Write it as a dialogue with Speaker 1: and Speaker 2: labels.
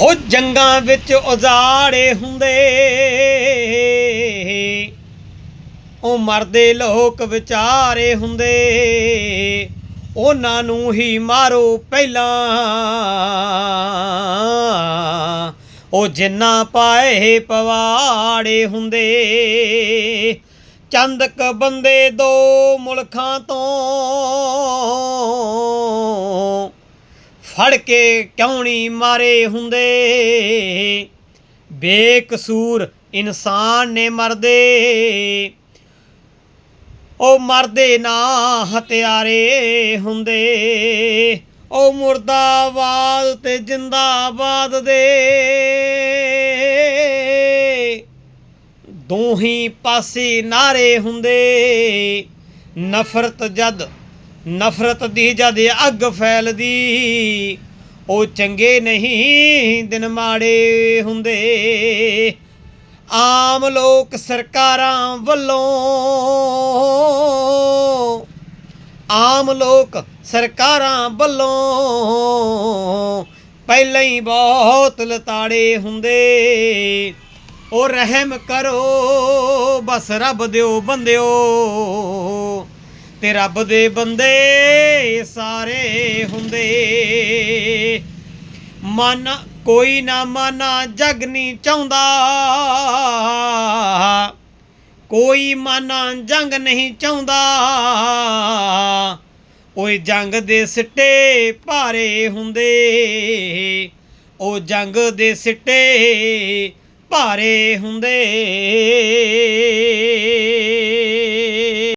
Speaker 1: ਹੋ ਜੰਗਾਂ ਵਿੱਚ ਉਜਾੜੇ ਹੁੰਦੇ। ਉਹ ਮਰਦੇ ਲੋਕ ਵਿਚਾਰੇ ਹੁੰਦੇ। ਉਹਨਾਂ ਨੂੰ ਹੀ ਮਾਰੋ ਪਹਿਲਾਂ। ਉਹ ਜਿੰਨਾ ਪਾਏ ਪਵਾੜੇ ਹੁੰਦੇ। ਚੰਦਕ ਬੰਦੇ ਦੋ ਮੁਲਕਾਂ ਤੋਂ ਫੜ ਕੇ ਕਿਉਂ ਨਹੀਂ ਮਾਰੇ ਹੁੰਦੇ? ਬੇਕਸੂਰ ਇਨਸਾਨ ਨੇ ਮਰਦੇ। ਉਹ ਮਰਦੇ ਨਾ ਹਤਿਆਰੇ ਹੁੰਦੇ। ਉਹ ਮੁਰਦਾਬਾਦ ਤੇ ਜਿੰਦਾਬਾਦ ਦੇ। ਦੋਹੀ ਪਾਸੇ ਨਾਰੇ ਹੁੰਦੇ। ਨਫ਼ਰਤ ਜਦ ਨਫ਼ਰਤ ਦੀ ਜਦ ਅੱਗ ਫੈਲਦੀ, ਉਹ ਚੰਗੇ ਨਹੀਂ ਦਿਨ ਮਾੜੇ ਹੁੰਦੇ। ਆਮ ਲੋਕ ਸਰਕਾਰਾਂ ਵੱਲੋਂ, ਆਮ ਲੋਕ ਸਰਕਾਰਾਂ ਵੱਲੋਂ ਪਹਿਲਾਂ ਹੀ ਬਹੁਤ ਲਤਾੜੇ ਹੁੰਦੇ। ਉਹ ਰਹਿਮ ਕਰੋ, ਬਸ ਰੱਬ ਦਿਓ ਬੰਦਿਓ। ਤੇ ਰੱਬ ਦੇ ਬੰਦੇ ਸਾਰੇ ਹੁੰਦੇ। ਮਨ ਕੋਈ ਨਾ ਮਾਨਾ ਜਗ ਨਹੀਂ ਚਾਹੁੰਦਾ। ਕੋਈ ਮਾਨਾ ਜੰਗ ਨਹੀਂ ਚਾਹੁੰਦਾ। ਓਏ ਜੰਗ ਦੇ ਸਿੱਟੇ ਭਾਰੇ ਹੁੰਦੇ। ਉਹ ਜੰਗ ਦੇ ਸਿੱਟੇ ਭਾਰੇ ਹੁੰਦੇ।